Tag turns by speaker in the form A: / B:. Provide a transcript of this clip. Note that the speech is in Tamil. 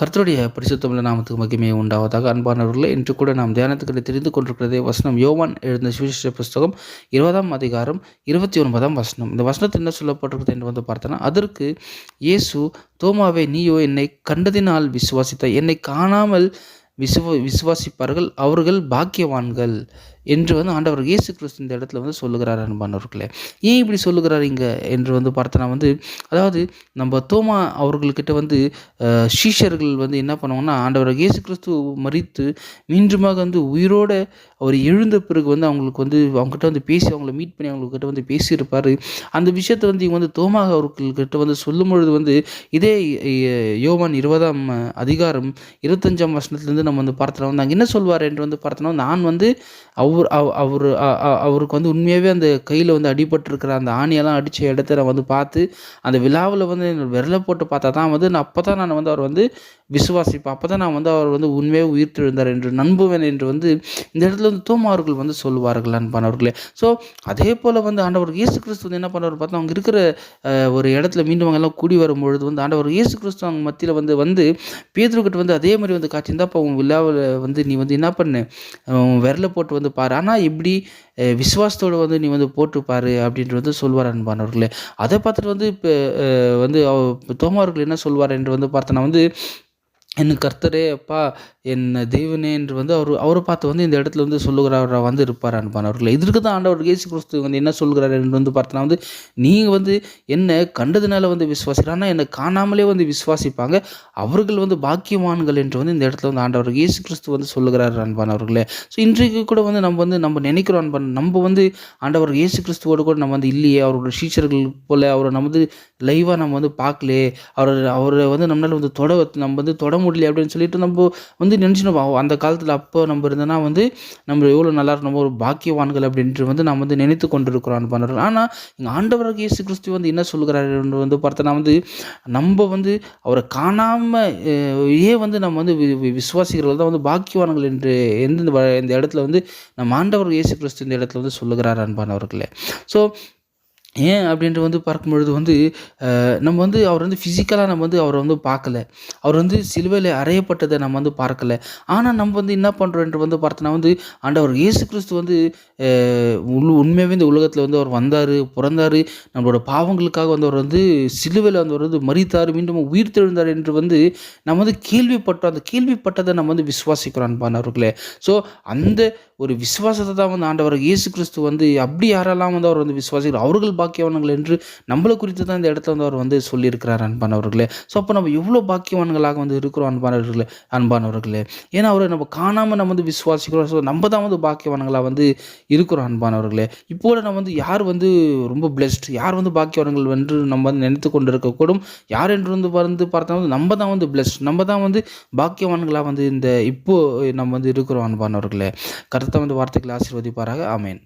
A: கர்த்தருடைய பரிசுத்தமுள்ள நாமத்துக்கு மகிமே உண்டாவதாக. அன்பானவர்களே இன்று கூட நாம் தியானத்துக்கு தெரிந்து கொண்டிருக்கிறதே வசனம். யோவான் எழுந்த சுவிசேஷ புஸ்தகம் இருபதாம் அதிகாரம் இருபத்தி ஒன்பதாம் வசனம். இந்த வசனத்தில் என்ன சொல்லப்பட்டிருக்கிறது என்று வந்து பார்த்தோன்னா அதற்கு இயேசு தோமாவே நீயோ என்னை கண்டதினால் விசுவாசித்த என்னை காணாமல் விசுவ விசுவாசிப்பார்கள் அவர்கள் பாக்கியவான்கள். என்று வந்து ஆண்டவர் இயேசு கிறிஸ்து இந்த இடத்துல வந்து சொல்லுகிறார் அன்பானவர்களே. ஏன் இப்படி சொல்லுகிறார் இங்கே என்று வந்து பார்த்தோன்னா வந்து அதாவது நம்ம தோமா அவர்கள்கிட்ட வந்து சீஷர்கள் வந்து என்ன பண்ணுவாங்கன்னா ஆண்டவர் இயேசு கிறிஸ்து மறித்து மீண்டுமாக வந்து உயிரோட அவர் எழுந்த பிறகு வந்து அவங்களுக்கு வந்து அவங்ககிட்ட வந்து பேசி அவங்கள மீட் பண்ணி அவங்கக்கிட்ட வந்து பேசியிருப்பார். அந்த விஷயத்தை வந்து இவங்க வந்து தோமா அவர்கள்கிட்ட வந்து சொல்லும் பொழுது வந்து இதே யோவான் இருபதாம் அதிகாரம் இருபத்தஞ்சாம் வருஷத்துலேருந்து நம்ம வந்து பார்த்தோம் வந்து அங்கே என்ன சொல்வார் என்று வந்து பார்த்தோன்னா நான் வந்து அவ் அவர் அவர் அவருக்கு வந்து உண்மையாகவே அந்த கையில் வந்து அடிபட்டிருக்கிற அந்த ஆணியெல்லாம் அடித்த இடத்த நான் வந்து பார்த்து அந்த விழாவில் வந்து என்னோட விரலை போட்டு பார்த்தா தான் வந்து நான் அப்போ தான் நான் வந்து அவர் வந்து விசுவாசிப்பேன். அப்போ தான் நான் வந்து அவர் வந்து உண்மையாக உயிர் திழந்தார் என்று நம்புவேன் என்று வந்து இந்த இடத்துல வந்து தோமா அவர்கள் வந்து சொல்லுவார்கள் அன்பானவர்களே ஸோ அதே போல் வந்து ஆண்டவர் இயேசு கிறிஸ்து வந்து என்ன பண்ணுவார் பார்த்தா அவங்க இருக்கிற ஒரு இடத்துல மீண்டும் அவங்க எல்லாம் கூடி வரும்பொழுது வந்து ஆண்டவர் இயேசு கிறிஸ்து அவங்க மத்தியில் வந்து வந்து பேதுருக்கிட்ட வந்து அதே மாதிரி வந்து காட்சி இருந்தால் உன் விழாவில் வந்து நீ வந்து என்ன பண்ணு? விரலை போட்டு வந்து பார்த்து பாரு ஆனால் இப்படி விஸ்வாசத்தோடு வந்து நீ வந்து போட்டு பாரு அப்படின்ட்டு வந்து சொல்வார் அன்பானவர்களே. அதை பார்த்துட்டு வந்து இப்போ வந்து தோமார்கள் என்ன சொல்வார் என்று வந்து பார்த்தோன்னா வந்து என் கர்த்தரே அப்பா என் தெய்வனே என்று வந்து அவர் அவரை பார்த்து வந்து இந்த இடத்துல வந்து சொல்லுகிறவராக வந்து இருப்பார் அன்பானவர்களே இதற்கு தான் ஆண்டவர் இயேசு கிறிஸ்து வந்து என்ன சொல்கிறார் என்று வந்து பார்த்தனா வந்து நீங்கள் வந்து என்ன கண்டதுனால வந்து விசுவாசிக்கிறோம் ஆனால் என்னை காணாமலே வந்து விசுவாசிப்பாங்க. அவர்கள் வந்து பாக்கியவான்கள் என்று வந்து இந்த இடத்துல வந்து ஆண்டவர் இயேசு கிறிஸ்து வந்து சொல்லுகிறார் அன்பான் அவர்களே. ஸோ இன்றைக்கு கூட வந்து நம்ம வந்து நம்ம நினைக்கிறோம் அன்பான் நம்ம வந்து ஆண்டவர் இயேசு கிறிஸ்துவோடு கூட நம்ம வந்து இல்லையே அவரோட சீஷர்கள் போல அவரை நம்ம வந்து லைவாக நம்ம வந்து பார்க்கலையே அவர் அவரை வந்து நம்மளால் வந்து தொட நம்ம வந்து தொட முடியல அப்படின்னு சொல்லிட்டு நம்ம வந்து நினச்சினோம் அந்த காலத்தில் அப்போ நம்ம இருந்தோன்னா வந்து நம்ம எவ்வளோ நல்லா இருக்கும் நம்ம ஒரு பாக்கியவான்கள் அப்படின்ட்டு வந்து நம்ம வந்து நினைத்து கொண்டிருக்கிறோம் அன்பானவர்கள் ஆனால் இங்கே ஆண்டவராக இயேசு கிறிஸ்து வந்து என்ன சொல்கிறார் என்று வந்து பார்த்தோன்னா வந்து நம்ம வந்து அவரை காணாமல் ஏன் வந்து நம்ம வந்து வி- விசுவாசிக்கிறவர்கள் தான் வந்து பாக்கியவான்கள் என்று எந்தெந்த வ- இந்த இடத்துல வந்து நம்ம ஆண்டவர் இயேசு கிறிஸ்து இந்த இடத்துல வந்து சொல்லுகிறார் அன்பானவர்களே ஸோ ஏன் அப்படின்ட்டு வந்து பார்க்கும்பொழுது வந்து நம்ம வந்து அவர் வந்து ஃபிசிக்கலாக நம்ம வந்து அவரை வந்து பார்க்கல. அவர் வந்து சிலுவையில் அறையப்பட்டதை நம்ம வந்து பார்க்கல. ஆனால் நம்ம வந்து என்ன பண்ணுறோம் என்று வந்து பார்த்தோன்னா வந்து ஆண்டவர் இயேசு கிறிஸ்து வந்து உள் உண்மையாகவே இந்த உலகத்தில் வந்து அவர் வந்தார் பிறந்தார். நம்மளோட பாவங்களுக்காக வந்து அவர் வந்து சிலுவையில் வந்து அவர் வந்து மறித்தார் மீண்டும் உயிர் தெழுந்தார் என்று வந்து நம்ம வந்து கேள்விப்பட்டோம். அந்த கேள்விப்பட்டதை நம்ம வந்து விசுவாசிக்கிறோம் அன்பானவர்களே ஸோ அந்த ஒரு விசுவாசத்தை தான் வந்து ஆண்டவர் இயேசு கிறிஸ்து வந்து அப்படி யாரெல்லாம் வந்து அவர் வந்து விசுவாசிக்கிறார் அவர்கள் பாக்கியவான்கள் என்று நம்மளை குறித்து தான் இந்த இடத்துல வந்து அவர் வந்து சொல்லியிருக்கிறார் அன்பானவர்களே ஸோ அப்போ நம்ம எவ்வளோ பாக்கியவான்களாக வந்து இருக்கிறோம் அன்பானவர்களே அன்பானவர்களே ஏன்னா அவரை நம்ம காணாமல் நம்ம வந்து விசுவாசிக்கிறோம். ஸோ நம்ம தான் வந்து பாக்கியவான்களாக வந்து இருக்கிறோம் அன்பானவர்களே இப்போ நம்ம வந்து யார் வந்து ரொம்ப பிளெஸ்ட் யார் வந்து பாக்கியவான்கள் என்று நம்ம வந்து நினைத்து கொண்டு இருக்கக்கூடும் யார் என்று வந்து வந்து பார்த்தா வந்து நம்ம தான் வந்து பிளெஸ்ட் நம்ம தான் வந்து பாக்கியவான்களாக வந்து இந்த இப்போ நம்ம வந்து இருக்கிறோம் அன்பானவர்களே கருத்தை வந்து வார்த்தைகளை ஆசீர்வதிப்பாராக. ஆமேன்.